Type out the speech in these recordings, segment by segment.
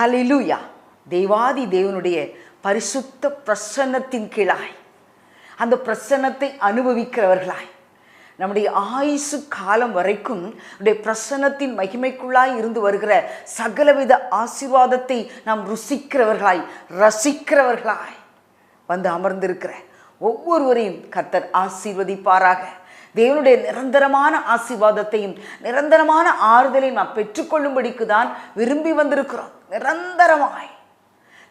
ஹலிலுயா தேவாதி தேவனுடைய பரிசுத்த பிரசன்னத்தின் கீழாய். அந்த பிரசன்னத்தை அனுபவிக்கிறவர்களாய். நம்முடைய ஆயுசு காலம் வரைக்கும் நம்முடைய பிரசன்னத்தின் மகிமைக்குள்ளாய் இருந்து வருகிற சகலவித ஆசீர்வாதத்தை நாம் ருசிக்கிறவர்களாய் ரசிக்கிறவர்களாய் வந்து அமர்ந்திருக்கிற ஒவ்வொருவரையும் கர்த்தர் ஆசீர்வதிப்பாராக. தேவனுடைய நிரந்தரமான ஆசிர்வாதத்தையும் நிரந்தரமான ஆறுதலையும் நாம் பெற்றுக்கொள்ளும்படிக்கு தான் விரும்பி வந்திருக்கிறோம். நிரந்தரமாய்.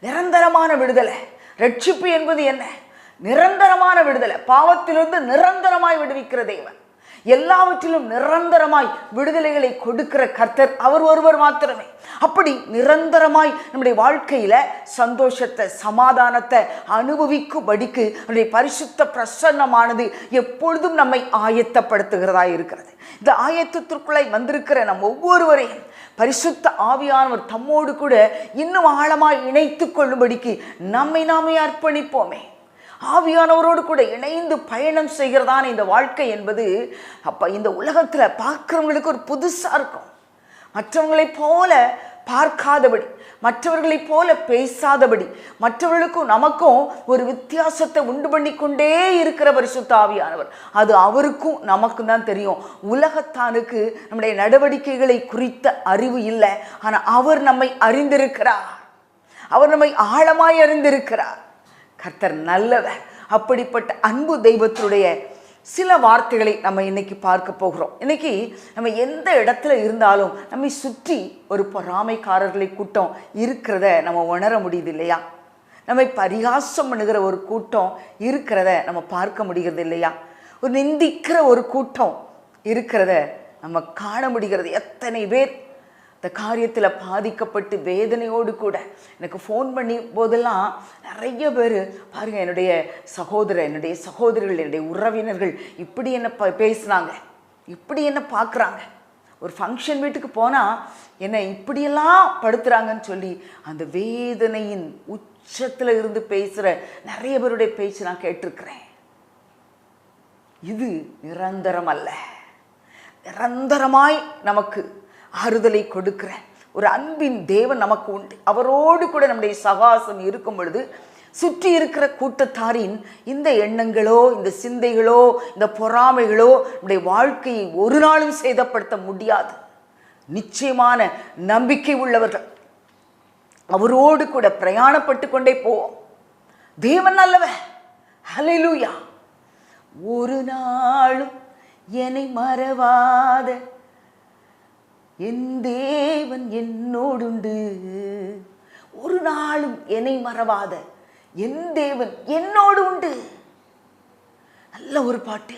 நிரந்தரமான விடுதலை. ரட்சிப்பு என்பது என்ன? நிரந்தரமான விடுதலை. பாவத்திலிருந்து நிரந்தரமாய் விடுவிக்கிற தேவன். எல்லாவற்றிலும் நிரந்தரமாய் விடுதலைகளை கொடுக்கிற கர்த்தர் அவர் ஒருவர் மாத்திரமே. அப்படி நிரந்தரமாய் நம்முடைய வாழ்க்கையில சந்தோஷத்தை சமாதானத்தை அனுபவிக்கும்படிக்கு நம்முடைய பரிசுத்த பிரசன்னமானது எப்பொழுதும் நம்மை ஆயத்தப்படுத்துகிறதா இருக்கிறது. இந்த ஆயத்தத்திற்குள்ளே வந்திருக்கிற நம் ஒவ்வொருவரையும் பரிசுத்த ஆவியானவர் தம்மோடு கூட இன்னும் ஆழமாய் இணைத்து கொள்ளும்படிக்கு நம்மை நாமே அர்ப்பணிப்போமே. ஆவியானவரோடு கூட இணைந்து பயணம் செய்கிறதான இந்த வாழ்க்கை என்பது அப்போ இந்த உலகத்தில் பார்க்குறவங்களுக்கு ஒரு புதுசாக இருக்கும். மற்றவங்களைப் போல பார்க்காதபடி மற்றவர்களைப் போல பேசாதபடி மற்றவர்களுக்கும் நமக்கும் ஒரு வித்தியாசத்தை உண்டு பண்ணி கொண்டே இருக்கிற பரிசுத்த ஆவியானவர். அது அவருக்கும் நமக்கும் தான் தெரியும். உலகத்தானுக்கு நம்முடைய நடவடிக்கைகளை குறித்த அறிவு இல்லை. ஆனால் அவர் நம்மை அறிந்திருக்கிறார். அவர் நம்மை ஆழமாய் அறிந்திருக்கிறார். கர்த்தர் நல்லவர். அப்படிப்பட்ட அன்பு தெய்வத்தினுடைய சில வார்த்தைகளை நம்ம இன்னைக்கு பார்க்க போகிறோம். இன்னைக்கு நம்ம எந்த இடத்துல இருந்தாலும் நம்மை சுற்றி ஒரு பொறாமைக்காரர்களை கூட்டம் இருக்கிறத நம்ம உணர முடியுது இல்லையா நம்மை பரிகாசம் பண்ணுகிற ஒரு கூட்டம் இருக்கிறத நம்ம பார்க்க முடிகிறது இல்லையா ஒரு நிந்திக்கிற ஒரு கூட்டம் இருக்கிறத நம்ம காண முடிகிறது. எத்தனை பேர் இந்த காரியத்தில் பாதிக்கப்பட்டு வேதனையோடு கூட. எனக்கு ஃபோன் பண்ணி போதெல்லாம் நிறைய பேர் பாருங்கள் என்னுடைய சகோதரர் என்னுடைய சகோதரிகள் என்னுடைய உறவினர்கள் இப்படி என்ன ப பேசுனாங்க. இப்படி என்ன பார்க்குறாங்க ஒரு ஃபங்க்ஷன் வீட்டுக்கு போனால் என்னை இப்படியெல்லாம் படுத்துகிறாங்கன்னு சொல்லி அந்த வேதனையின் உச்சத்தில் இருந்து பேசுகிற நிறைய பேருடைய பேச்சு நான் கேட்டிருக்கிறேன். இது நிரந்தரம் அல்ல. நிரந்தரமாய் நமக்கு ஆறுதலை கொடுக்கிற ஒரு அன்பின் தேவன் நமக்கு உண்டு. அவரோடு கூட நம்முடைய சகாசம் இருக்கும் பொழுது சுற்றி இருக்கிற கூட்டத்தாரின் இந்த எண்ணங்களோ இந்த சிந்தைகளோ இந்த பொறாமைகளோ நம்முடைய வாழ்க்கையை ஒரு நாளும் சேதப்படுத்த முடியாது. நிச்சயமான நம்பிக்கை உள்ளவர்கள். அவரோடு கூட பிரயாணப்பட்டு கொண்டே போவோம். தேவன் நல்லவன் ஹalleluya ஒரு நாளும் என்னை மறவாத என் தேவன் என்னோடுண்டு. ஒரு நாளும் என்னை மறவாத. என் தேவன் என்னோடு உண்டு நல்ல ஒரு பாட்டு.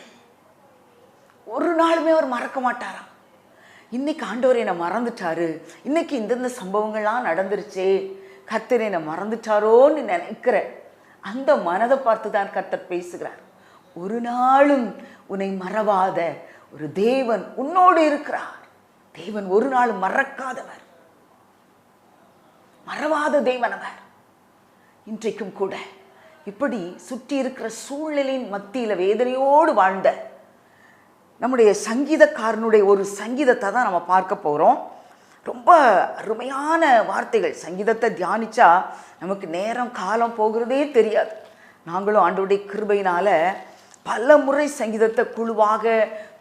ஒரு நாளுமே அவர் மறக்க மாட்டாராம். இன்னைக்கு ஆண்டவர் என்னை மறந்துட்டாரு. இன்னைக்கு இந்தந்த சம்பவங்கள்லாம் நடந்துருச்சே. கத்தர் என்னை மறந்துட்டாரோன்னு நினைக்கிற அந்த மனதை பார்த்து தான் கத்தர் பேசுகிறார். ஒரு நாளும் உன்னை மறவாத. ஒரு தேவன் உன்னோடு இருக்கிறார். தேவன் ஒரு நாள் மறக்காதவர். மறவாத தேவன் அவர். இன்றைக்கும் கூட இப்படி சுற்றி இருக்கிற சூழ்நிலையின் மத்தியில் வேதனையோடு வாழ்ந்த நம்முடைய சங்கீதக்காரனுடைய ஒரு சங்கீதத்தை தான் நம்ம பார்க்க போகிறோம் ரொம்ப அருமையான வார்த்தைகள். சங்கீதத்தை தியானிச்சா நமக்கு நேரம் காலம் போகிறதே தெரியாது. நாங்களும் ஆண்டோடைய கிருபையினால் பல முறை சங்கீதத்தை குழுவாக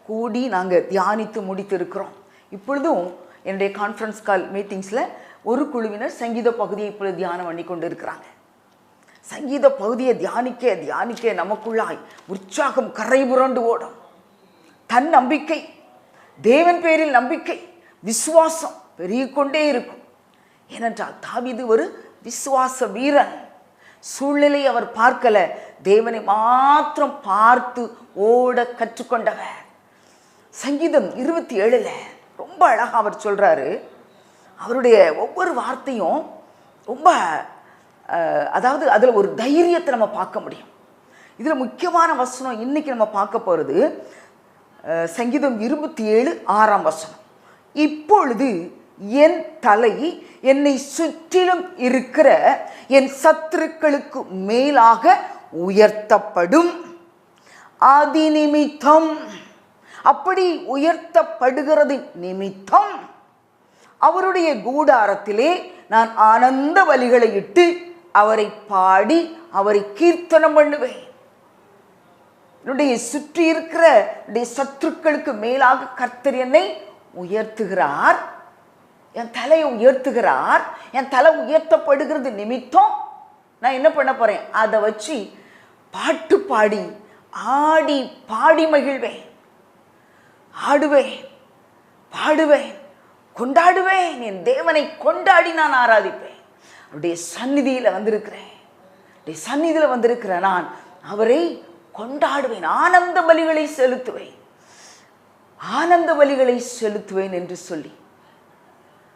கூடி நாங்கள் தியானித்து முடித்திருக்கிறோம். இப்பொழுதும் என்னுடைய கான்ஃபரன்ஸ் கால் மீட்டிங்ஸில் ஒரு குழுவினர் சங்கீத பகுதியை இப்பொழுது தியானம் பண்ணி கொண்டு இருக்கிறாங்க சங்கீத பகுதியை தியானிக்க தியானிக்க நமக்குள்ளாய் உற்சாகம் கரை புரண்டு ஓடும். தன் நம்பிக்கை தேவன் பேரில் நம்பிக்கை விசுவாசம் பெருகிக்கொண்டே இருக்கும். ஏனென்றால் தாவிது ஒரு விசுவாச வீரன். சூழ்நிலை அவர் பார்க்கல. தேவனை மாத்திரம் பார்த்து ஓட கற்றுக்கொண்டவர். சங்கீதம் இருபத்தி ஏழுல ரொம்ப அழகாக அவர் சொல்கிறாரு அவருடைய ஒவ்வொரு வார்த்தையும் ரொம்ப அதாவது அதில் ஒரு தைரியத்தை நம்ம பார்க்க முடியும். இதில் முக்கியமான வசனம் இன்னைக்கு நம்ம பார்க்க போகிறது சங்கீதம் இருபத்தி ஏழு ஆறாம் வசனம். இப்பொழுது என் தலை என்னை சுற்றிலும் இருக்கிற என் சத்துருக்களுக்கு மேலாக உயர்த்தப்படும். அதிநிமித்தம் நிமித்தம் அப்படி உயர்த்தப்படுகிறது நிமித்தம். அவருடைய கூடாரத்திலே நான் ஆனந்த வலிகளை இட்டு அவரை பாடி அவரை கீர்த்தனம் பண்ணுவேன். என்னுடைய சுற்றி இருக்கிற என்னுடைய சத்துருக்களுக்கு மேலாக கர்த்தர் என்னை உயர்த்துகிறார். என் தலையை உயர்த்துகிறார். என் தலை உயர்த்தப்படுகிறது நிமித்தம். நான் என்ன பண்ண போறேன்? அதை வச்சு பாட்டு பாடி ஆடி பாடி மகிழ்வேன். ஆடுவேன் பாடுவேன் கொண்டாடுவேன். என் தேவனை கொண்டாடி நான் ஆராதிப்பேன். அவருடைய சந்நிதியில் வந்திருக்கிறேன். அவருடைய சந்நிதியில் வந்திருக்கிற நான் அவரை கொண்டாடுவேன். ஆனந்த பலிகளை செலுத்துவேன். ஆனந்த பலிகளை செலுத்துவேன் என்று சொல்லி.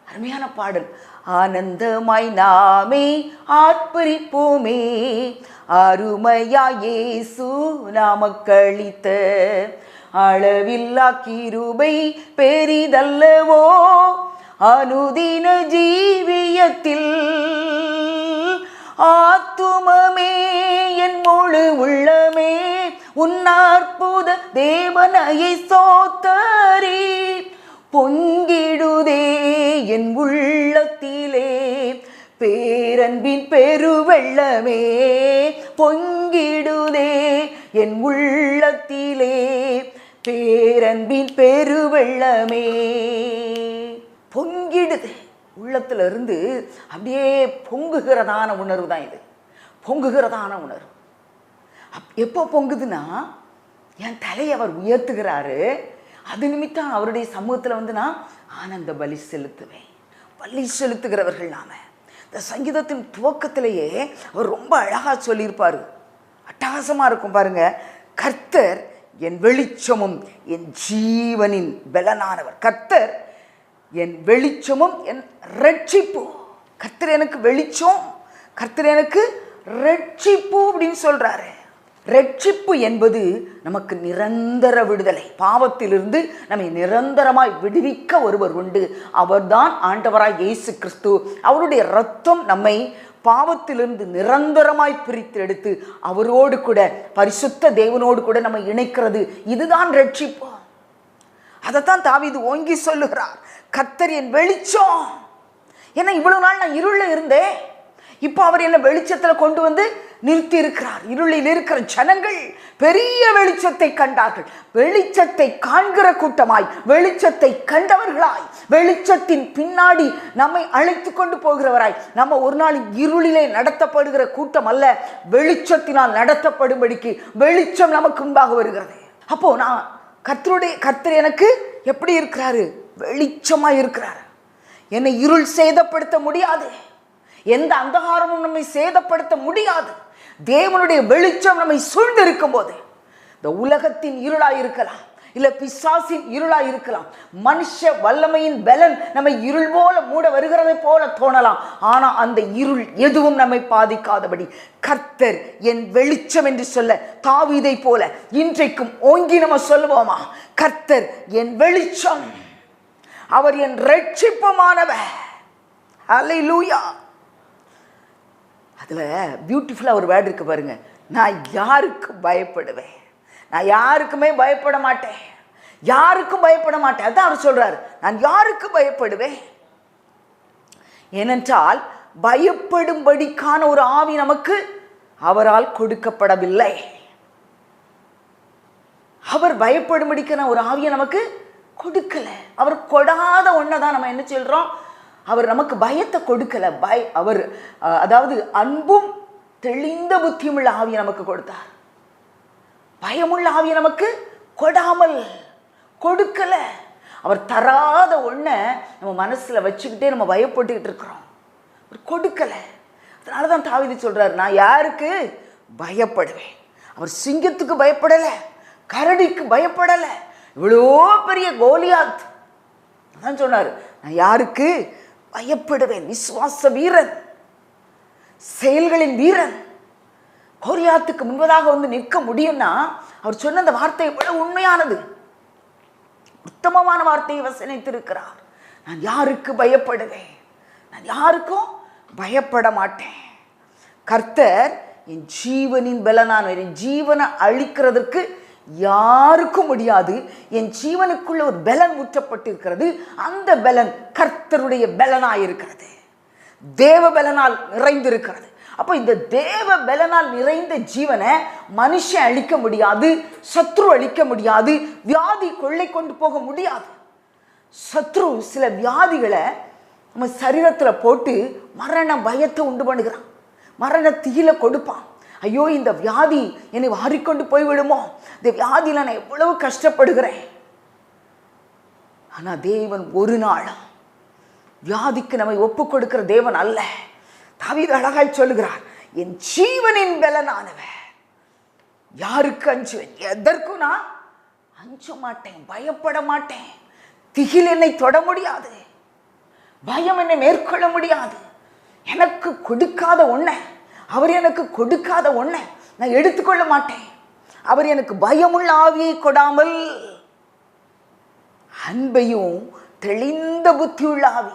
அருமையான பாடல். ஆனந்தமாய் நாமே ஆர்ப்பரிப்போமே. அருமையா இயேசு நாமக்களித்த அளவில்லா கிருபை பெரிதல்லவோ? அனுதின ஜீவியத்தில் ஆத்துமமே என் முழு உள்ளமே. உன் தேவனையை சோத்தரி பொங்கிடுதே என் உள்ளத்திலே. பேரன்பின் பெருவெள்ளமே பொங்கிடுதே என் உள்ளத்திலே. பேரன்பின் பெருவெள்ளமே. பொங்கிடுது. உள்ளத்துல இருந்து அப்படியே பொங்குகிறதான உணர்வு தான் இது. பொங்குகிறதான உணர்வு. அப் எப்போ பொங்குதுன்னா என் தலையை அவர் உயர்த்துகிறாரு. அது நிமித்தம் அவருடைய சமூகத்தில் வந்து நான் ஆனந்த பலி செலுத்துவேன். பலி செலுத்துகிறவர்கள் நாம. இந்த சங்கீதத்தின் துவக்கத்திலேயே அவர் ரொம்ப அழகாக சொல்லியிருப்பார். அட்டகாசமாக இருக்கும் பாருங்க. கர்த்தர் என் வெளிச்சமும் என் ஜீவனின் பலனானவர். கத்தர் என் வெளிச்சமும் என் ரட்சிப்பு கர்த்தர் எனக்கு வெளிச்சம். கர்த்தர் எனக்கு ரட்சிப்பு அப்படின்னு சொல்கிறாரு ரட்சிப்பு என்பது நமக்கு நிரந்தர விடுதலை. பாவத்திலிருந்து நம்மை நிரந்தரமாய் விடுவிக்க ஒருவர் உண்டு. அவர்தான் ஆண்டவராய் இயேசு கிறிஸ்து. அவருடைய ரத்தம் நம்மை பாவத்திலிருந்து நிரந்தரமாய் பிரித்து எடுத்து அவரோடு கூட பரிசுத்த தேவனோடு கூட நம்ம இணைக்கிறது. இதுதான் ரட்சிப்பு அதைத்தான் தாவிது ஓங்கி சொல்லுகிறார். கத்தர் என் வெளிச்சம். ஏன்னா இவ்வளவு நாள் நான் இருளில் இருந்தேன். இப்போ அவர் என்ன வெளிச்சத்தில் கொண்டு வந்து நிறுத்தி இருக்கிறார் இருளில் இருக்கிற ஜனங்கள் பெரிய வெளிச்சத்தை கண்டார்கள். வெளிச்சத்தை காண்கிற கூட்டமாய் வெளிச்சத்தை கண்டவர்களாய் வெளிச்சத்தின் பின்னாடி நம்மை அழைத்து கொண்டு போகிறவராய் நம்ம ஒரு நாள் இருளிலே நடத்தப்படுகிற கூட்டம் அல்ல வெளிச்சத்தினால் நடத்தப்படும்படிக்கு வெளிச்சம் நமக்கு முன்பாக வருகிறது. அப்போ நான் கத்தருடைய கத்தர் எனக்கு எப்படி இருக்கிறாரு? வெளிச்சமா இருக்கிறார். என்னை இருள் சேதப்படுத்த முடியாது. எந்த அந்தகாரமும் நம்மை சேதப்படுத்த முடியாது. தேவனுடைய வெளிச்சம் நம்மை சூழ்ந்து இருக்கும் போது இந்த உலகத்தின் இருளாக இருக்கலாம் இல்ல பிசாசின் இருளா இருக்கலாம் மனுஷ வல்லமையின் பலன் நம்மை இருள் போல மூட வருகிறதை போல தோணலாம். ஆனா அந்த இருள் எதுவும் நம்மை பாதிக்காதபடி கர்த்தர் என் வெளிச்சம் என்று சொல்ல தாவிதை போல இன்றைக்கும் ஓங்கி நம்ம சொல்லுவோமா? கர்த்தர் என் வெளிச்சம் அவர் என் ரட்சிப்பமானவர் லூயா அதில் பியூட்டிஃபுல்லாக ஒரு வேர்டு இருக்கு பாருங்க. நான் யாருக்கு பயப்படுவேன்? நான் யாருக்குமே பயப்பட மாட்டேன். யாருக்கும் பயப்பட மாட்டேன். அதான் அவர் சொல்றாரு. நான் யாருக்கு பயப்படுவேன்? ஏனென்றால் பயப்படும்படிக்கான ஒரு ஆவி நமக்கு அவரால் கொடுக்கப்படவில்லை. அவர் பயப்படும்படிக்கான ஒரு ஆவியை நமக்கு கொடுக்கல. அவர் கொடாத ஒன்றை தான் நம்ம என்ன சொல்றோம் அவர் நமக்கு பயத்தை கொடுக்கல. பய அவர் அதாவது அன்பும் தெளிந்த புத்தியுமுள்ள ஆவியை நமக்கு கொடுத்தார். பயமுள்ள ஆவியை நமக்கு கொடாமல் கொடுக்கல. அவர் தராத ஒன்றை நம்ம மனசில் வச்சுக்கிட்டே நம்ம பயப்பட்டுக்கிட்டு இருக்கிறோம். அவர் கொடுக்கலை. அதனால தான் தாவிதி சொல்கிறார் நான் யாருக்கு பயப்படுவேன்? அவர் சிங்கத்துக்கு பயப்படலை கரடிக்கு பயப்படலை. இவ்வளோ பெரிய கோலியாத். அதான் சொன்னார் நான் யாருக்கு பயப்படுவேன் விசுவாச வீரன். செயல்களின் வீரன். கோரியாத்துக்கு முன்பதாக வந்து நிற்க முடியும்னா அவர் சொன்ன அந்த வார்த்தை எவ்வளவு உண்மையானது. உத்தமமான வார்த்தையை வசனித்திருக்கிறார். நான் யாருக்கு பயப்படுவேன்? நான் யாருக்கும் பயப்பட மாட்டேன். கர்த்தர் என் ஜீவனின் பலனானவர். என் ஜீவனை அழிக்கிறதற்கு யாருக்கும் முடியாது. என் ஜீவனுக்குள்ள ஒரு பலன் ஊற்றப்பட்டிருக்கிறது. அந்த பலன் கர்த்தருடைய பலனாயிருக்கிறது. தேவ பலனால் நிறைந்திருக்கிறது. அப்போ இந்த தேவ பலனால் நிறைந்த ஜீவனை மனுஷன் அழிக்க முடியாது சத்ரு அழிக்க முடியாது வியாதி கொள்ளை கொண்டு போக முடியாது. சத்ரு சில வியாதிகளை நம்ம சரீரத்தில் போட்டு மரண பயத்தை உண்டு பண்ணுகிறான். மரண தீயில கொடுப்பான். ஐயோ இந்த வியாதி என்னை வாரிக்கொண்டு போய்விடுமோ? இந்த வியாதியில் நான் எவ்வளவு கஷ்டப்படுகிறேன்? ஆனால் தேவன் ஒரு நாள் வியாதிக்கு நம்மை ஒப்பு கொடுக்கிற தேவன் அல்ல. தவிர அழகாய் சொல்லுகிறார் என் ஜீவனின் பலனானவன் யாருக்கு அஞ்சுவேன் எதற்கும் நான் அஞ்ச மாட்டேன் பயப்பட மாட்டேன். திகில் என்னை தொட முடியாது. பயம் என்னை மேற்கொள்ள முடியாது. எனக்கு கொடுக்காத ஒன்றை அவர் எனக்கு கொடுக்காத ஒன்றை நான் எடுத்துக்கொள்ள மாட்டேன். அவர் எனக்கு பயமுள்ள ஆவியை கொடாமல் அன்பையும் தெளிந்த புத்தியுள்ள ஆவி.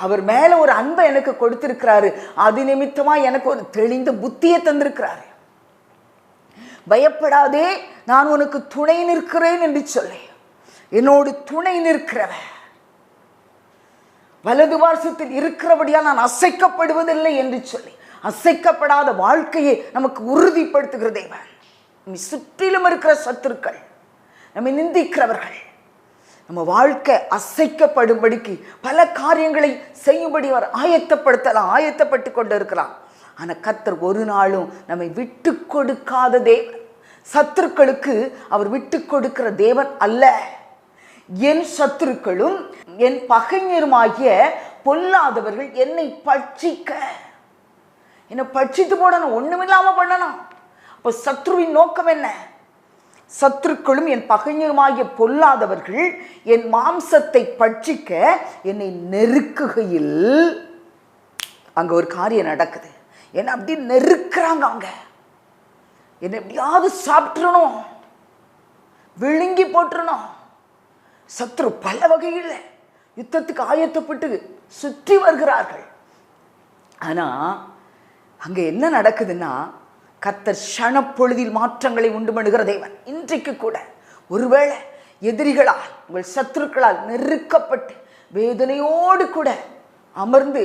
அவர் மேல ஒரு அன்பை எனக்கு கொடுத்திருக்கிறாரு. அது நிமித்தமா எனக்கு ஒரு தெளிந்த புத்தியை தந்திருக்கிறாரு. பயப்படாதே நான் உனக்கு துணை நிற்கிறேன் என்று சொல்லி. என்னோடு துணை நிற்கிறவன் வலது வாசத்தில் இருக்கிறபடியால் நான் அசைக்கப்படுவதில்லை என்று சொல்லி. அசைக்கப்படாத வாழ்க்கையை நமக்கு உறுதிப்படுத்துகிற தேவன். நம்மை சுற்றிலும் இருக்கிற சத்துருக்கள் நம்மை நிந்திக்கிறவர்கள் நம்ம வாழ்க்கை அசைக்கப்படும்படிக்கு பல காரியங்களை செய்யும்படி அவர் ஆயத்தப்படுத்தலாம் ஆயத்தப்பட்டு கொண்டு இருக்கிறார் ஆனால் கத்தர் ஒரு நாளும் நம்மை விட்டு கொடுக்காத தேவன். சத்துருக்களுக்கு அவர் விட்டு கொடுக்கிற தேவன் அல்ல. என் சத்துருக்களும் என் பகைஞருமாகிய பொல்லாதவர்கள் என்னை பட்சிக்க. என்னை பட்சித்து போடணும் ஒன்றுமில்லாமல் பண்ணணும். அப்போ சத்ருவின் நோக்கம் என்ன? சத்துருக்களும் என் பகைஞருமாகிய பொல்லாதவர்கள் என் மாம்சத்தை பட்சிக்க என்னை நெருக்குகையில் அங்கே ஒரு காரியம் நடக்குது. என்னை அப்படி நெருக்கிறாங்க அவங்க என்னை எப்படியாவது சாப்பிட்றணும் விழுங்கி போட்டுறணும். சத்ரு பல வகையில் யுத்தத்துக்கு ஆயத்தப்பட்டு சுற்றி வருகிறார்கள். ஆனால் அங்கே என்ன நடக்குதுன்னா கத்தர் ஷணப்பொழுதில் மாற்றங்களை உண்டு பண்ணுகிற தேவன். இன்றைக்கு கூட ஒருவேளை எதிரிகளால் உங்கள் சத்துருக்களால் நெருக்கப்பட்டு வேதனையோடு கூட அமர்ந்து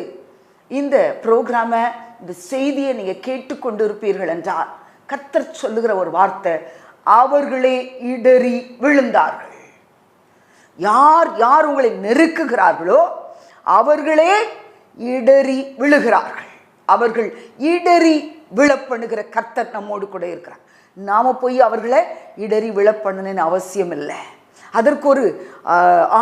இந்த ப்ரோக்ராமை இந்த செய்தியை நீங்கள் கேட்டுக்கொண்டு இருப்பீர்கள் என்றால் கத்தர் சொல்லுகிற ஒரு வார்த்தை அவர்களே இடறி விழுந்தார்கள். யார் யார் உங்களை நெருக்குகிறார்களோ அவர்களே இடறி விழுகிறார்கள். அவர்கள் இடறி விழப்பண்ணுகிற கர்த்தர் நம்மோடு கூட இருக்கிறார். நாம் போய் அவர்களை இடறி விழப்பண்ணணுன்னு அவசியம் இல்லை. அதற்கு ஒரு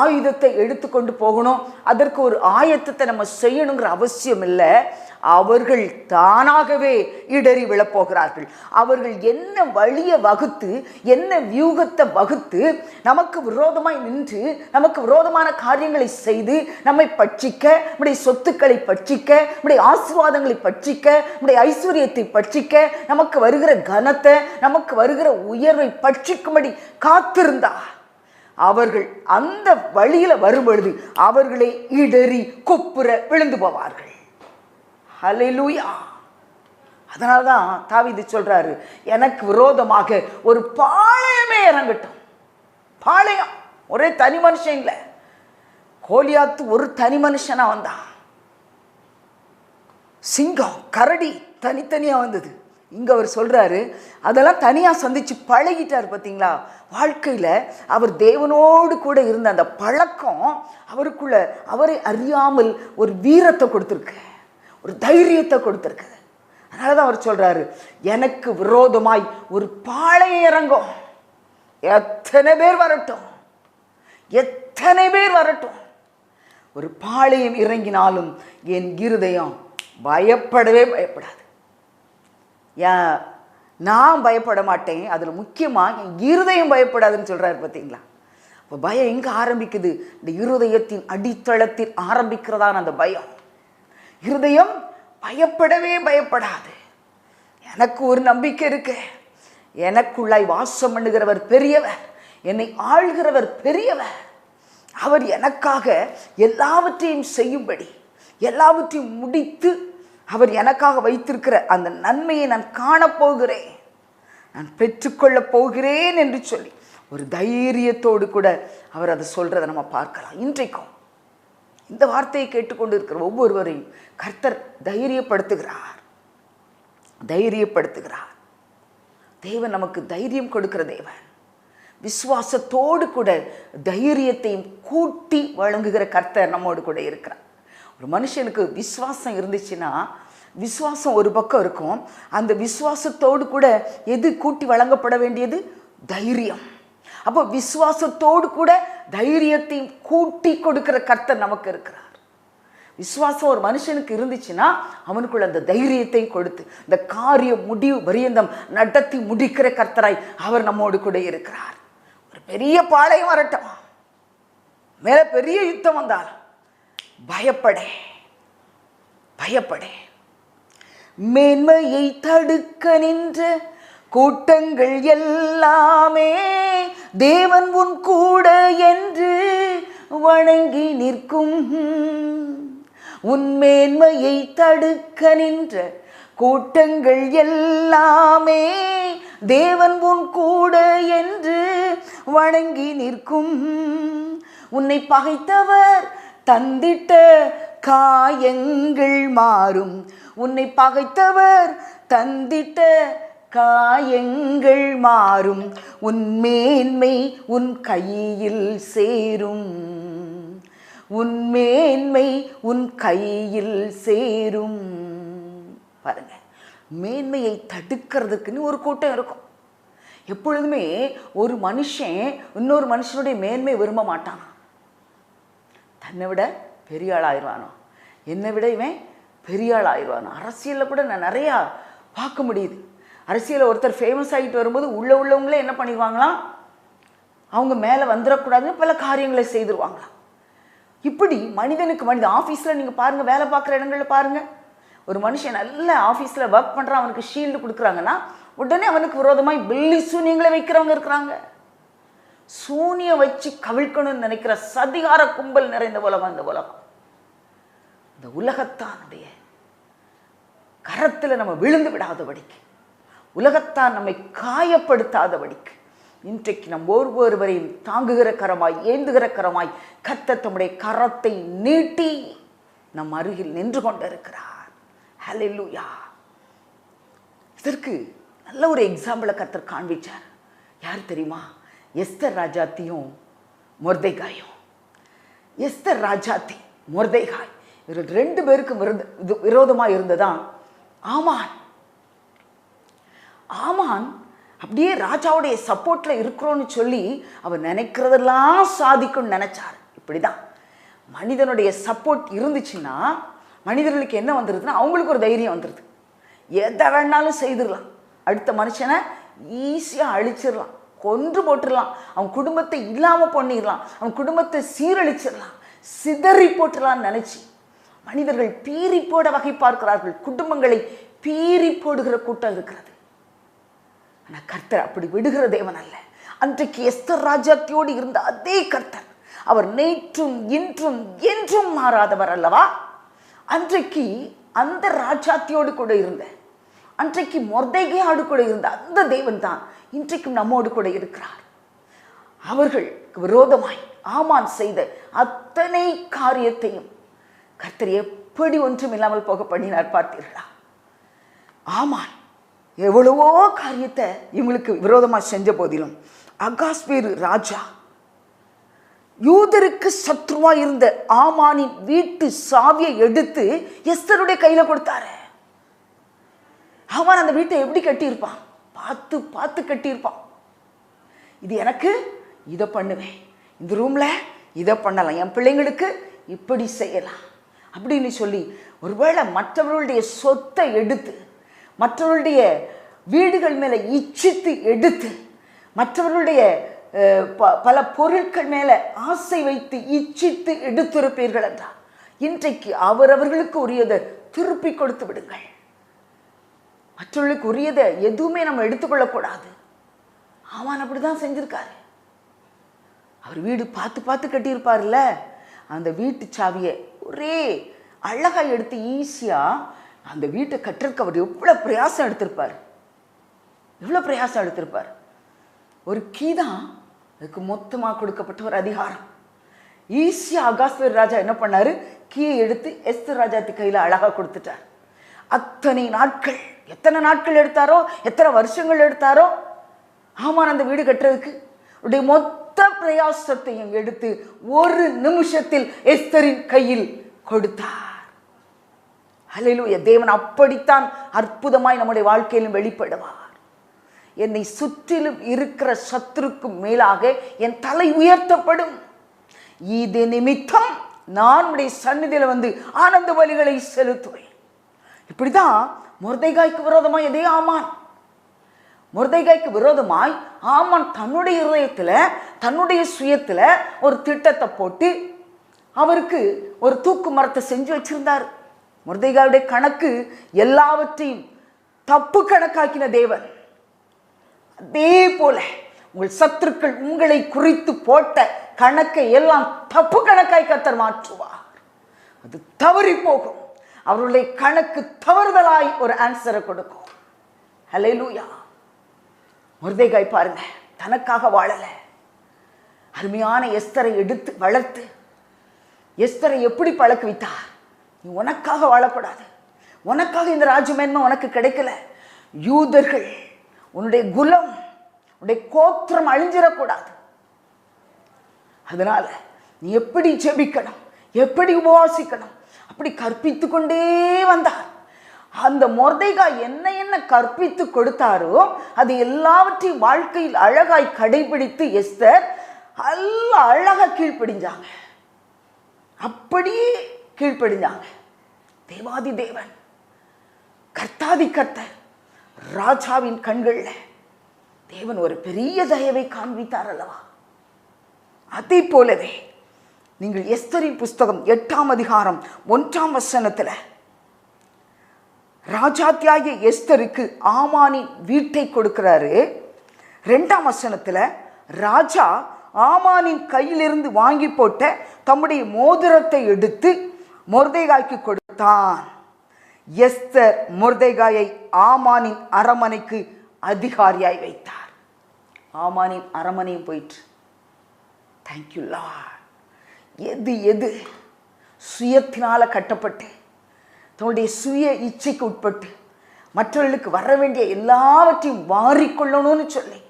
ஆயுதத்தை எடுத்துக்கொண்டு போகணும். அதற்கு ஒரு ஆயத்தத்தை நம்ம செய்யணுங்கிற அவசியம் இல்லை. அவர்கள் தானாகவே இடறி விழப்போகிறார்கள். அவர்கள் என்ன வழியை வகுத்து என்ன வியூகத்தை வகுத்து நமக்கு விரோதமாய் நின்று நமக்கு விரோதமான காரியங்களை செய்து நம்மை பட்சிக்க நம்முடைய சொத்துக்களை பட்சிக்க நம்முடைய ஆசீர்வாதங்களை பட்சிக்க நம்முடைய ஐஸ்வர்யத்தை பட்சிக்க நமக்கு வருகிற கனத்தை நமக்கு வருகிற உயர்வை பட்சிக்கும்படி காத்திருந்தா அவர்கள் அந்த வழியில வரும்பொழுது அவர்களை இடறி கொப்புற விழுந்து போவார்கள். ஹalleluya. அதனால தான் தாவீது சொல்கிறாரு எனக்கு விரோதமாக ஒரு பாளையமே இறங்கட்டும். பாளையம். ஒரே தனி மனுஷன் இல்லை. கோலியாத்து ஒரு தனி மனுஷனா வந்தான். சிங்கம் கரடி தனித்தனியாக வந்தது. இங்கே அவர் சொல்கிறாரு அதெல்லாம் தனியாக சந்தித்து பழகிட்டார் பார்த்தீங்களா வாழ்க்கையில் அவர் தேவனோடு கூட இருந்த அந்த பழக்கம் அவருக்குள்ள அவரை அறியாமல் ஒரு வீரத்தை கொடுத்துருக்கு. ஒரு தைரியத்தை கொடுத்துருக்குது. அதனால தான் அவர் சொல்கிறாரு எனக்கு விரோதமாய் ஒரு பாளையம் இறங்கும். எத்தனை பேர் வரட்டும். எத்தனை பேர் வரட்டும். ஒரு பாளையம் இறங்கினாலும் என் இருதயம் பயப்படவே பயப்படாது. ஏன்? நான் பயப்பட மாட்டேன். அதில் முக்கியமாக என் இருதயம் பயப்படாதுன்னு சொல்கிறாரு பார்த்தீங்களா இப்போ பயம் எங்கே ஆரம்பிக்குது? இந்த இருதயத்தின் அடித்தளத்தில் ஆரம்பிக்கிறதான அந்த பயம். இருதயம் பயப்படவே பயப்படாது. எனக்கு ஒரு நம்பிக்கை இருக்கு. எனக்குள்ளாய் வாசம் பண்ணுகிறவர் பெரியவர். என்னை ஆள்கிறவர் பெரியவர். அவர் எனக்காக எல்லாவற்றையும் செய்யும்படி எல்லாவற்றையும் முடித்து அவர் எனக்காக வைத்திருக்கிற அந்த நன்மையை நான் காணப்போகிறேன் நான் பெற்றுக்கொள்ளப் போகிறேன் என்று சொல்லி ஒரு தைரியத்தோடு கூட அவர் அதை சொல்றதை நம்ம பார்க்கலாம். இன்றைக்கும் இந்த வார்த்தையை கேட்டுக்கொண்டு இருக்கிற ஒவ்வொருவரையும் கர்த்தர் தைரியப்படுத்துகிறார். தைரியப்படுத்துகிறார். தேவன் நமக்கு தைரியம் கொடுக்கிற தேவன். விசுவாசத்தோடு கூட தைரியத்தையும் கூட்டி வழங்குகிற கர்த்தர் நம்மோடு கூட இருக்கிறார். ஒரு மனுஷனுக்கு விசுவாசம் இருந்துச்சுன்னா விசுவாசம் ஒரு பக்கம் இருக்கும். அந்த விசுவாசத்தோடு கூட எது கூட்டி வழங்கப்பட வேண்டியது? தைரியம். அப்போ விசுவாசத்தோடு கூட தைரியத்தையும் கூட்டி கொடுக்கிற கர்த்தர் நமக்கு இருக்கிறார். விசுவாசம் ஒரு மனுஷனுக்கு இருந்துச்சுன்னா அவனுக்குள்ள அந்த தைரியத்தை கொடுத்து இந்த காரிய முடிவு பரியந்தம் நடத்தி முடிக்கிற கர்த்தராய் அவர் நம்மோடு கூட இருக்கிறார். ஒரு பெரிய பாளையம் வரட்டும். மேல பெரிய யுத்தம் வந்தால் பயப்படே பயப்படே. மேன்மையை தடுக்க நின்ற கூட்டங்கள் எல்லாமே தேவன் உன் கூட என்று வணங்கி நிற்கும். உன் மேன்மையை தடுக்க நின்ற கூட்டங்கள் எல்லாமே தேவன் உன் கூட என்று வணங்கி நிற்கும். உன்னை பகைத்தவர் தந்திட்ட காயங்கள் மாறும். உன்னை பகைத்தவர் தந்திட்ட காயங்கள் மாறும். உன் மேன்மை உன் கையில் சேரும். உன் மேன்மை உன் கையில் சேரும். பாருங்க மேன்மையை தடுக்கிறதுக்குன்னு ஒரு கூட்டம் இருக்கும். எப்பொழுதுமே ஒரு மனுஷன் இன்னொரு மனுஷனுடைய மேன்மை விரும்ப மாட்டான். தன்னை விட பெரிய ஆயிடுவானோ? என்னை விட இவன் பெரிய ஆயிடுவானோ? அரசியலில் கூட நான் நிறையா பார்க்க முடியுது. அரசியலில் ஒருத்தர் ஃபேமஸ் ஆகிட்டு வரும்போது உள்ள உள்ளவங்களே என்ன பண்ணிடுவாங்களாம் அவங்க மேலே வந்துடக்கூடாதுன்னு பல காரியங்களை செய்திருவாங்களாம் இப்படி மனிதனுக்கு மனித ஆஃபீஸில் நீங்கள் பாருங்கள் வேலை பார்க்குற இடங்களில் பாருங்கள் ஒரு மனுஷன் நல்ல ஆஃபீஸில் ஒர்க் பண்ணுறான் அவனுக்கு ஷீல்டு கொடுக்குறாங்கன்னா உடனே அவனுக்கு விரோதமாக பில்லி சூனியங்களை வைக்கிறவங்க இருக்கிறாங்க. சூனியம் வச்சு கவிழ்க்கணும்னு நினைக்கிற சதிகார கும்பல் நிறைந்த உலகம் இந்த உலகம். இந்த உலகத்தானுடைய கரத்தில் நம்ம விழுந்து விடாதபடிக்கு. உலகத்தான் நம்மை காயப்படுத்தாதபடிக்கு இன்றைக்கு நம் ஒவ்வொருவரையும் தாங்குகிற கரமாய் ஏந்துகிற கரமாய் கத்த தம்முடைய கரத்தை நீட்டி நம் அருகில் நின்று கொண்டிருக்கிறார். ஹலெல்லூயா இதற்கு நல்ல ஒரு எக்ஸாம்பிளை கத்தர் காண்பிச்சார். யார் தெரியுமா? எஸ்தர் ராஜாத்தியும் மொர்தைகாயும். Esther Rajathi Mordecai. இவர் ரெண்டு பேருக்கும் விருந்த இது விரோதமாக இருந்ததான் ஆமான். ஆமான் அப்படியே ராஜாவுடைய சப்போர்ட்டில் இருக்கிறோன்னு சொல்லி அவர் நினைக்கிறதெல்லாம் சாதிக்கும்னு நினைச்சார். இப்படிதான். மனிதனுடைய சப்போர்ட் இருந்துச்சுன்னா மனிதர்களுக்கு என்ன வந்துடுதுன்னா அவங்களுக்கு ஒரு தைரியம் வந்துடுது எதை வேணாலும் செய்திடலாம். அடுத்த மனுஷனை ஈஸியாக அழிச்சிடலாம். கொன்று போட்டுடலாம். அவன் குடும்பத்தை இல்லாமல் பண்ணிடலாம். அவன் குடும்பத்தை சீரழிச்சிடலாம். சிதறி போட்டுடலாம்னு நினச்சி மனிதர்கள் பீறி போட வகை பார்க்கிறார்கள் குடும்பங்களை பீறி போடுகிற கூட்டம் இருக்கிறது. ஆனால் கர்த்தர் அப்படி விடுகிற தேவன் அல்ல. அன்றைக்கு எஸ்தர் ராஜாத்தியோடு இருந்த அதே கர்த்தர். அவர் நேற்றும் இன்றும் என்றும் மாறாதவர் அல்லவா? அன்றைக்கு அந்த ராஜாத்தியோடு கூட இருந்த அன்றைக்கு மொர்தைகையோடு கூட இருந்த அந்த தேவன் தான் இன்றைக்கும் நம்மோடு கூட இருக்கிறார். அவர்களுக்கு விரோதமாய் ஆமான் செய்த அத்தனை காரியத்தையும் கர்த்தர் எப்படி ஒன்றும் இல்லாமல் போக பண்ணினார் பார்த்தீர்களா? ஆமான். எவ்வளவோ காரியத்தை இவங்களுக்கு விரோதமாக செஞ்ச போதிலும் அகாஸ்பீர் ராஜா யூதருக்கு சத்ருவா இருந்த ஆமானின் வீட்டு சாவியை எடுத்து எஸ்தருடைய கையில கொடுத்தாரு. அவன் அந்த வீட்டை எப்படி கட்டியிருப்பான்? பார்த்து பார்த்து கட்டியிருப்பான். இது எனக்கு இதை பண்ணுவேன். இந்த ரூம்ல இதை பண்ணலாம். என் பிள்ளைங்களுக்கு இப்படி செய்யலாம். அப்படின்னு சொல்லி ஒருவேளை மற்றவர்களுடைய சொத்தை எடுத்து மற்றவர்களுடைய வீடுகள் மேலே இச்சித்து எடுத்து மற்றவர்களுடைய அஹ், ப- பல பொருட்கள் மேலே ஆசை வைத்து இச்சித்து எடுத்திருப்பீர்கள் என்றால் இன்றைக்கு அவரவர்களுக்கு உரியதை திருப்பி கொடுத்து விடுங்கள். மற்றவர்களுக்கு உரியதை எதுவுமே நம்ம எடுத்துக்கொள்ளக்கூடாது அவன் அப்படி தான் செஞ்சிருக்காரு. அவர் வீடு பார்த்து பார்த்து கட்டியிருப்பார்ல. அந்த வீட்டு சாவியை ஒரே அழகா எடுத்து ஈஸியாக அந்த வீட்டை கட்டுறதுக்கு அவர் எவ்வளோ பிரயாசம் எடுத்திருப்பார். எவ்வளோ பிரயாசம் எடுத்திருப்பார். ஒரு கீ தான் அதுக்கு மொத்தமாக கொடுக்கப்பட்ட ஒரு அதிகாரம். ஈஸியாக அகாஸ்வர் ராஜா என்ன பண்ணாரு? கீயை எடுத்து எஸ்தர் ராஜாத்து கையில் அழகாக கொடுத்துட்டார். அத்தனை நாட்கள் எத்தனை நாட்கள் எடுத்தாரோ எத்தனை வருஷங்கள் எடுத்தாரோ ஆமான் அந்த வீடு கட்டுறதுக்கு. அவருடைய மொத்த பிரயாசத்தையும் எடுத்து ஒரு நிமிஷத்தில் எஸ்தரின் கையில் கொடுத்தார். ஹalleluya. தேவன் அப்படித்தான் அற்புதமாய் நம்முடைய வாழ்க்கையிலும் வெளிப்படுவார். என்னை சுற்றிலும் இருக்கிற சத்துருக்கு மேலாக என் தலை உயர்த்தப்படும். இது நிமித்தம் நான் உடைய சந்நிதியில் வந்து ஆனந்த வழிகளை செலுத்துவேன். இப்படிதான் முருதைகாய்க்கு விரோதமாய் எதே ஆமான். முருதைகாய்க்கு விரோதமாய் ஆமான் தன்னுடைய இதயத்தில் தன்னுடைய சுயத்தில் ஒரு திட்டத்தை போட்டு அவருக்கு ஒரு தூக்கு மரத்தை செஞ்சு வச்சிருந்தார். முருதைகாவுடைய கணக்கு எல்லாவற்றையும் தப்பு கணக்காக்கின தேவன். அதே போல உங்கள் சத்துருக்கள் உங்களை குறித்து போட்ட கணக்கை எல்லாம் தப்பு கணக்காய் கத்தர் மாற்றுவார். அது தவறி போகும். அவருடைய கணக்கு தவறுதலாய் ஒரு ஆன்சரை கொடுக்கும். ஹலே லூயா முருதைகாய் பாருங்க தனக்காக வாழலை. அருமையான எஸ்தரை எடுத்து வளர்த்து எஸ்தரை எப்படி பழக்குவித்தார் நீ உனக்காக வாழக்கூடாது உனக்காக இந்த ராஜ்யமேன்மை உனக்கு கிடைக்கல. யூதர்கள் உன்னுடைய குலம் உன்னுடைய கோத்திரம் அழிஞ்சிடக்கூடாது. அதனால நீ எப்படி ஜெபிக்கணும்? எப்படி உபவாசிக்கணும்? அப்படி கற்பித்து கொண்டே வந்தார். அந்த மொர்தைகா என்ன என்ன கற்பித்து கொடுத்தாரோ அது எல்லாவற்றையும் வாழ்க்கையில் அழகாய் கடைபிடித்து எஸ்தர் அல்ல அழகா கீழ்ப்படிஞ்சாங்க. அப்படியே கீழ்ப்படிஞ்சாங்க தேவாதி தேவன் கர்த்தாதி கர்த்தர் ராஜாவின் கண்களில் தேவன் ஒரு பெரிய தயவை காண்பித்தார் அல்லவா? அதே போலவே நீங்கள் எஸ்தரின் புஸ்தகம் எட்டாம் அதிகாரம் ஒன்றாம் வசனத்தில் ராஜாத்தியாகிய எஸ்தருக்கு ஆமானின் வீட்டை கொடுக்கிறாரு. ரெண்டாம் வசனத்தில் ராஜா ஆமானின் கையிலிருந்து வாங்கி போட்ட தம்முடைய மோதிரத்தை எடுத்து மொர்தைகாய்க்கு கொடுத்தான். எஸ்தர் மொர்தைகாயை ஆமானின் அரமனைக்கு அதிகாரியாய் வைத்தார். ஆமானின் அரமனையும் போயிற்று. தேங்க்யூ லார்ட் எது எது? சுயத்தினால் கட்டப்பட்டு தன்னுடைய சுய இச்சைக்கு உட்பட்டு மற்றவர்களுக்கு வர வேண்டிய எல்லாவற்றையும் வாரிக்கொள்ளணும்னு சொல்லி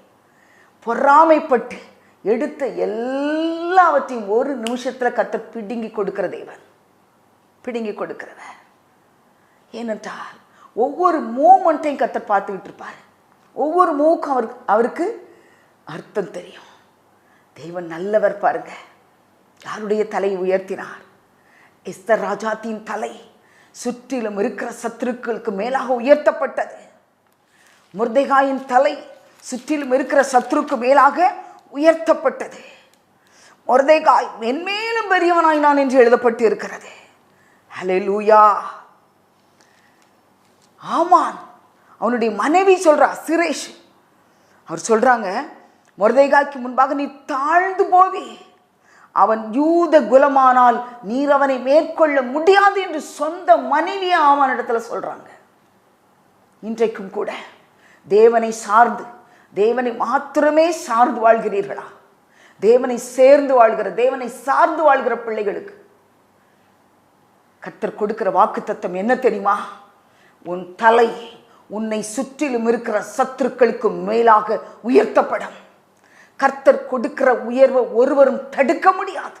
பொறாமைப்பட்டு எடுத்த எல்லாவற்றையும் ஒரு நிமிஷத்தில் கத்த பிடுங்கி கொடுக்கிற தேவன். பிடுங்கி கொடுக்கிறவர் ஏனென்றால் ஒவ்வொரு மூமெண்ட்டையும் கத்தர் பார்த்துக்கிட்டு இருப்பார். ஒவ்வொரு மூக்கும் அவருக்கு அவருக்கு அர்த்தம் தெரியும். தெய்வன் நல்லவர் பாருங்க. யாருடைய தலையை உயர்த்தினார்? எஸ்தர் ராஜாத்தின் தலை சுற்றிலும் இருக்கிற சத்துருக்களுக்கு மேலாக உயர்த்தப்பட்டது. முர்தேகாயின் தலை சுற்றிலும் இருக்கிற சத்ருக்கு மேலாக உயர்த்தப்பட்டது. முர்தேகாய் மென்மேலும் பெரியவனாய் நான் என்று எழுதப்பட்டு இருக்கிறது ஹலே லூயா ஆமான் அவனுடைய மனைவி சொல்கிறா சுரேஷ். அவர் சொல்கிறாங்க முருதைகாய்க்கு முன்பாக நீ தாழ்ந்து போவி. அவன் யூத குலமானால் நீர் அவனை மேற்கொள்ள முடியாது என்று சொந்த மனைவியை அவனிடத்துல சொல்கிறாங்க இன்றைக்கும் கூட தேவனை சார்ந்து தேவனை மாத்திரமே சார்ந்து வாழ்கிறீர்களா? தேவனை சேர்ந்து வாழ்கிற தேவனை சார்ந்து வாழ்கிற பிள்ளைகளுக்கு கர்த்தர் கொடுக்கிற வாக்குத்தத்தம் என்ன தெரியுமா? உன் தலை உன்னை சுற்றிலும் இருக்கிற சத்துருக்களுக்கு மேலாக உயர்த்தப்படும். கர்த்தர் கொடுக்கிற உயர்வை ஒருவரும் தடுக்க முடியாது.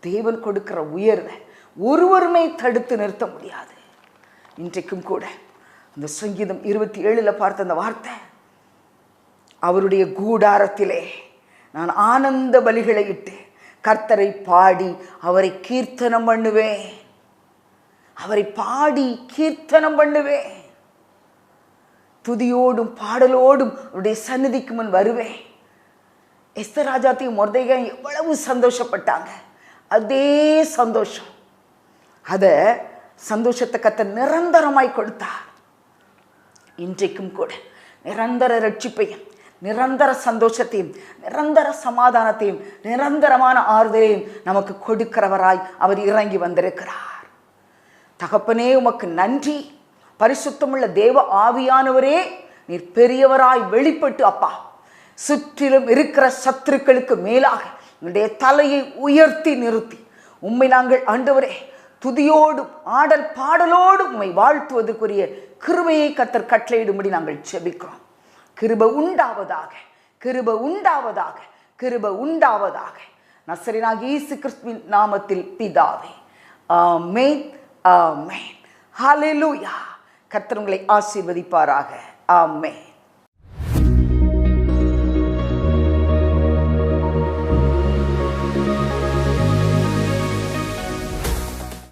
தேவன் கொடுக்கிற உயர்வை ஒருவருமே தடுத்து நிறுத்த முடியாது. இன்றைக்கும் கூட அந்த சங்கீதம் இருபத்தி ஏழில் பார்த்த அந்த வார்த்தை அவருடைய கூடாரத்திலே நான் ஆனந்த பலிகளை இட்டு கர்த்தரை பாடி அவரை கீர்த்தனம் பண்ணுவேன். அவரை பாடி கீர்த்தனம் பண்ணுவேன். துதியோடும் பாடலோடும் அவருடைய சந்நிதிக்கு முன் வருவேன். எஸ்தர் ராஜாத்தையும் முருதைகள் எவ்வளவு சந்தோஷப்பட்டாங்க. அதே சந்தோஷம். அதை சந்தோஷத்தை கத்த நிரந்தரமாய் கொடுத்தார். இன்றைக்கும் கூட நிரந்தர ரட்சிப்பையும் நிரந்தர சந்தோஷத்தையும் நிரந்தர சமாதானத்தையும் நிரந்தரமான ஆறுதலையும் நமக்கு கொடுக்கிறவராய் அவர் இறங்கி வந்திருக்கிறார். தகப்பனே உமக்கு நன்றி. பரிசுத்தமுள்ள தேவ ஆவியானவரே நீர் பெரியவராய் வெளிப்பட்டு அப்பா. சுற்றிலும் இருக்கிற சத்துருக்களுக்கு மேலாக என்னுடைய தலையை உயர்த்தி நிறுத்தி. உம்மை நாங்கள் ஆண்டவரே துதியோடும் ஆடல் பாடலோடும் உம்மை வாழ்த்துவதற்குரிய கிருபையை கத்தர் கட்டளையிடும்படி நாங்கள் செபிக்கிறோம் கிருப உண்டாவதாக கிருப உண்டாவதாக கிருப உண்டாவதாக. நசரினாக இயேசு கிறிஸ்துவின் நாமத்தில் பிதாவே. ஆமென். ஆமென். ஹalleluya. கர்த்தர் உங்களை ஆசீர்வதிப்பாராக. ஆமே